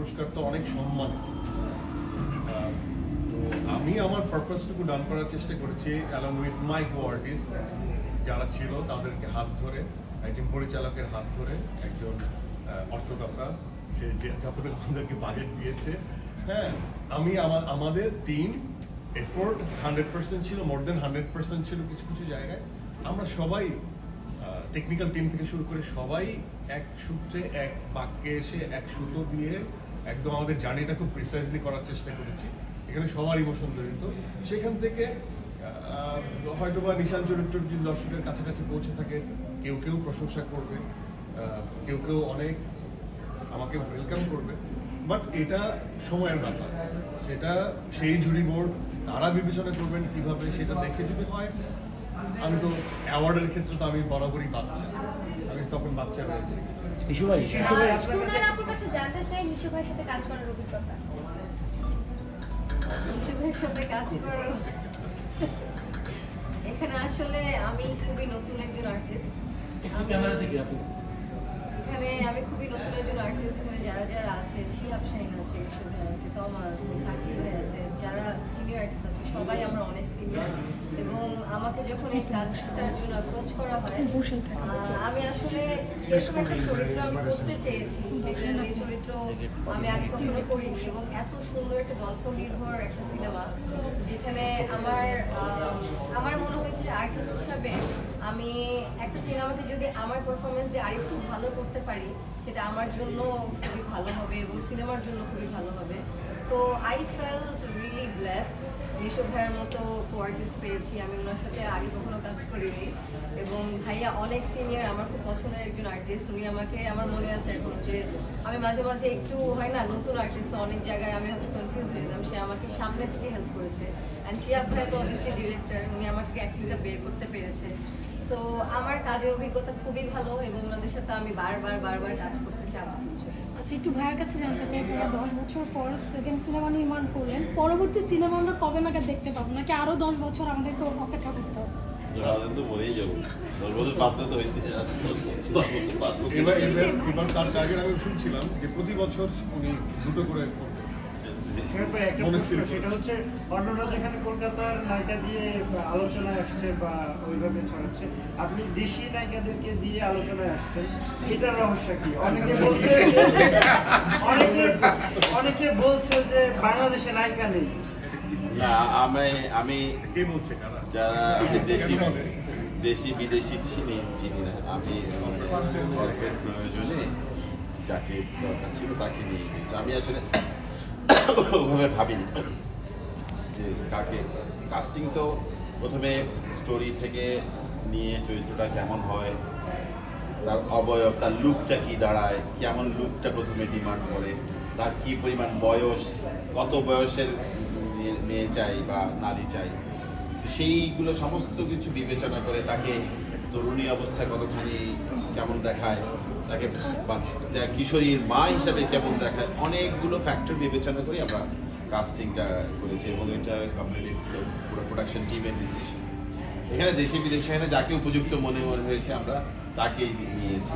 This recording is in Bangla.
পুরস্কার তো অনেক সম্মান। তো আমি আমার পারপাসটুকু ডান করার চেষ্টা করেছি along with my co artist যারা ছিল তাদেরকে হাত ধরে একজন পরিচালকের হাত ধরে একজন আহ, অর্থকর্তা সে যতটুকু আমাদেরকে বাজেট দিয়েছে। হ্যাঁ আমি আমার আমাদের টিম এফোর্ট হান্ড্রেড পার্সেন্ট ছিল মোর দেন হান্ড্রেড পার্সেন্ট ছিল কিছু কিছু জায়গায়। আমরা সবাই টেকনিক্যাল টিম থেকে শুরু করে সবাই এক সূত্রে এক বাক্যে এসে এক সুতো দিয়ে একদম আমাদের জার্নিটা খুব প্রিসাইজলি করার চেষ্টা করেছি। এখানে সবার ইমোশন জড়িত সেখান থেকে হয়তো বা নিশান চরিত্র যদি দর্শকের কাছাকাছি পৌঁছে থাকে। কেউ কেউ প্রশংসা করবে। কেউ কেউ অনেক আমাকে ওয়েলকাম করবে। বাট এটা সময়ের ব্যাপার। সেটা সেই জুরি বোর্ড, তারা বিবেচনা করবেন কীভাবে সেটা দেখে যদি হয়, আমি তো অ্যাওয়ার্ডের ক্ষেত্রে তো আমি বরাবরই বাচ্চা। আমি তখন বাচ্চা হয়ে ইস্যু ভাই? সুনার আপুর কাছে জানতে চাই নিশু ভাইয়ের সাথে কাজ করার অভিজ্ঞতা। নিশু ভাইয়ের সাথে কাজ করো এখানে আসলে আমি খুবই নতুন একজন আর্টিস্ট ক্যামেরা থেকে আপু এখানে আমি খুবই নতুন একজন আর্টিস্ট এখানে যারা যারা আছে শিহাব শাহিন আছে ইসু ভাই আছে তমা আছে শাকিব ভাই আছে যারা সিনিয়র আর্টিস্ট আছে সবাই আমরা অনেক সিনিয়র এবং আমাকে যখন এই কাজটার জন্য অ্যাপ্রোচ করা হয় আমি আসলে যেরকম একটা চরিত্র আমি করতে চেয়েছি। এই চরিত্র আমি আগে কখনো করিনি এবং এত সুন্দর একটা গল্প নির্ভর একটা সিনেমা যেখানে আমার আমার মনে হয়েছে যে আর্টিস্ট হিসাবে আমি একটা সিনেমাকে যদি আমার পারফরমেন্স দিয়ে আরেকটু ভালো করতে পারি, সেটা আমার জন্য খুবই ভালো হবে এবং সিনেমার জন্য খুবই ভালো হবে। তো I felt really blessed Nisho ভাইয়ের মতো কো আর্টিস্ট পেয়েছি। আমি ওনার সাথে আগে কখনো কাজ করিনি। এবং ভাইয়া অনেক সিনিয়র আমার খুব পছন্দের একজন আর্টিস্ট উনি আমাকে, আমার মনে আছে এখন যে আমি মাঝে মাঝে একটু হয় না, নতুন আর্টিস্ট অনেক জায়গায় আমি হয়তো কনফিউজ হয়ে যেতাম। সে আমাকে সামনে থেকে হেল্প করেছে। অ্যান্ড শিয়াব ভাই তো অবভিয়াসলি ডিরেক্টর উনি আমার থেকে অ্যাক্টিংটা বের করতে পেরেছে। তো আমার কাজের অভিজ্ঞতা খুবই ভালো এবং ওনাদের সাথে আমি বারবার বারবার কাজ করতে চাই আমার ফিউচারে আচ্ছা একটু ভাইয়ের কাছে জানতে চাই ভাইয়া দশ বছর পর সেকেন্ড সিনেমা নির্মাণ করলেন। পরবর্তী সিনেমা আমরা কবে নাগাদ দেখতে পাবো? নাকি আরও দশ বছর আমাদেরকে অপেক্ষা করতে হবে? এবার এবার তার টার্গেট আমি শুনছিলাম যে প্রতি বছর উনি দুটো করে সেটা হচ্ছে অন্যরা যেখানে কলকাতার নায়িকা দিয়ে আলোচনায় আসছে বা ওইভাবে ছড়াচ্ছে আপনি দেশি নায়িকাদেরকে দিয়ে আলোচনায় আসছেন এটার রহস্য কি? অনেকে বলছে অনেকে অনেকে বলছে যে বাংলাদেশে নায়িকা নেই। না আমি আমি কে বলছে কারা? যারা দেশি দেশি বিদেশি চিনি চিনি না। আমি গল্পের প্রয়োজনে যাকে দরকার ছিল তাকে নিয়ে গেছি আমি আসলে ওভাবে ভাবিনি। যে কাকে? কাস্টিং তো প্রথমে স্টোরি থেকে নিয়ে চরিত্রটা কেমন হয়, তার অবয়ব, তার লুকটা কি দাঁড়ায়, কেমন লুকটা প্রথমে ডিমান্ড করে, তার কি পরিমাণ বয়স, কত বয়সের মেয়ে- চাই বা নারী চাই? সেইগুলো সমস্ত কিছু বিবেচনা করে তাকে তরুণী অবস্থায় কতখানি কেমন দেখায়? তাকে বা- কিশোরীর মা হিসাবে কেমন দেখায়? অনেকগুলো ফ্যাক্টর বিবেচনা করে আমরা কাস্টিংটা করেছি এবং এটা কমপ্লিটলি পুরো প্রোডাকশন টিমের ডিসিশন এখানে দেশে বিদেশে এখানে যাকে উপযুক্ত মনে হয়েছে আমরা, তাকেই নিয়েছি।